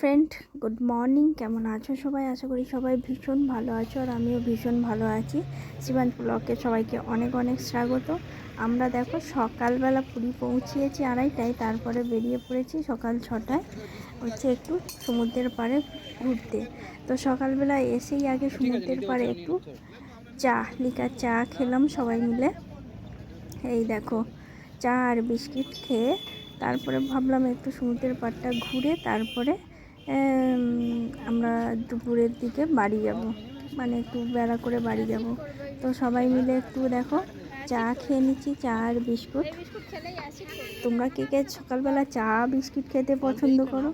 Friend good morning কেমন আছো সবাই? আশা করি সবাই ভীষণ ভালো আছো আর আমিও ভীষণ ভালো আছি। শিবাঞ্জ ব্লকে সবাইকে অনেক অনেক স্বাগত। আমরা দেখো সকালবেলা পুরী পৌঁছিয়েছি আড়াইটায়, তারপরে বেরিয়ে পড়েছি সকাল ছটায়, হচ্ছে একটু সমুদ্রের পাড়ে ঘুরতে। তো সকালবেলা এসেই আগে সমুদ্রের পাড়ে একটু চা, লিকার চা খেলাম সবাই মিলে। এই দেখো, চা আর বিস্কিট খেয়ে তারপরে ভাবলাম একটু সমুদ্রের পাড়টা ঘুরে তারপরে আমরা দুপুরের দিকে বাড়ি যাব। মানে একটু বেড়া করে বাড়ি যাব। তো সবাই মিলে একটু দেখো, চা খেয়ে নিচ্ছি, চা আর বিস্কুট। তোমরা কে কে সকালবেলা চা, বিস্কুট খেতে পছন্দ করো?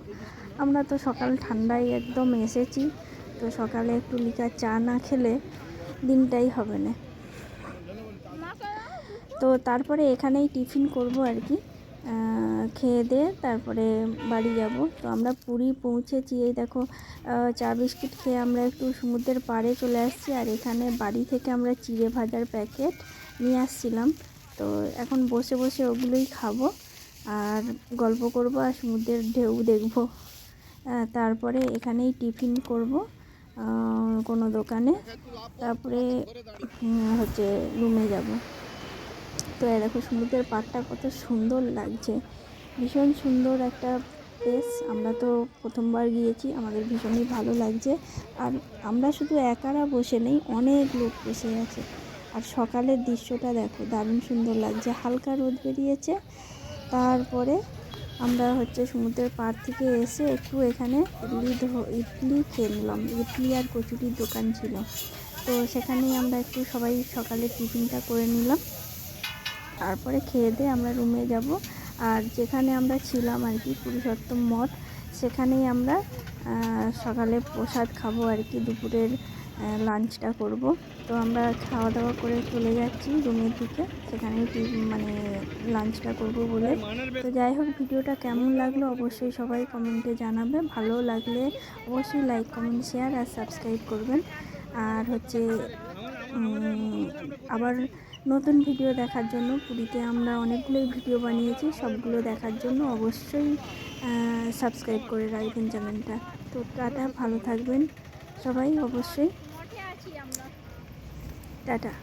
আমরা তো সকাল ঠান্ডায় একদম এসেছি। তো সকালে একটু লিকার চা না খেলে দিনটাই হবে না। তো তারপরে এখানেই টিফিন করব আর কি। খেয়ে দিয়ে তারপরে বাড়ি যাব। তো আমরা পুরী পৌঁছেছি। এই দেখো চা বিস্কিট খেয়ে আমরা একটু সমুদ্রের পাড়ে চলে আসছি আর এখানে বাড়ি থেকে আমরা চিড়ে ভাজার প্যাকেট নিয়ে আসছিলাম। তো এখন বসে বসে ওগুলোই খাব আর গল্প করব আর সমুদ্রের ঢেউ দেখব। তারপরে এখানেই টিফিন করব কোনো দোকানে। তারপরে হচ্ছে রুমে যাব। তো এই দেখো সমুদ্রের পাড়টা কত সুন্দর লাগছে। ভীষণ সুন্দর একটা প্লেস আমরা তো প্রথমবার গিয়েছি, আমাদের ভীষণই ভালো লাগছে। আর আমরা শুধু একারা বসে নেই, অনেক লোক বসে আছে। আর সকালের দৃশ্যটা দেখো, দারুণ সুন্দর লাগছে। হালকা রোদ বেরিয়েছে, তারপরে আমরা হচ্ছে সমুদ্রের পাড় থেকে এসে একটু এখানে ইডলি ইডলি খেয়ে নিলাম ইডলি আর কচুরির দোকান ছিল। তো সেখানেই আমরা একটু সবাই সকালে টিফিনটা করে নিলাম। তারপরে খেয়ে দিয়ে আমরা রুমে যাব। আর যেখানে আমরা ছিলাম আর কি, পুরুষোত্তম মঠ, সেখানেই আমরা সকালে প্রসাদ খাব আর কি, দুপুরের লাঞ্চটা করব। তো আমরা খাওয়া দাওয়া করে চলে যাচ্ছি রুমের দিকে, সেখানেই টি- মানে লাঞ্চটা করব বলে। তো যাই হোক, ভিডিওটা কেমন লাগল অবশ্যই সবাই কমেন্টে জানাবে। ভালো লাগলে অবশ্যই লাইক কমেন্ট শেয়ার আর সাবস্ক্রাইব করবেন। আর হচ্ছে আবার নতুন ভিডিও দেখার জন্য পুরীতে আমরা অনেকগুলোই ভিডিও বানিয়েছি সবগুলো দেখার জন্য অবশ্যই সাবস্ক্রাইব করে রাখবেন চ্যানেলটা। তো টাটা ভালো থাকবেন সবাই অবশ্যই। টাটা।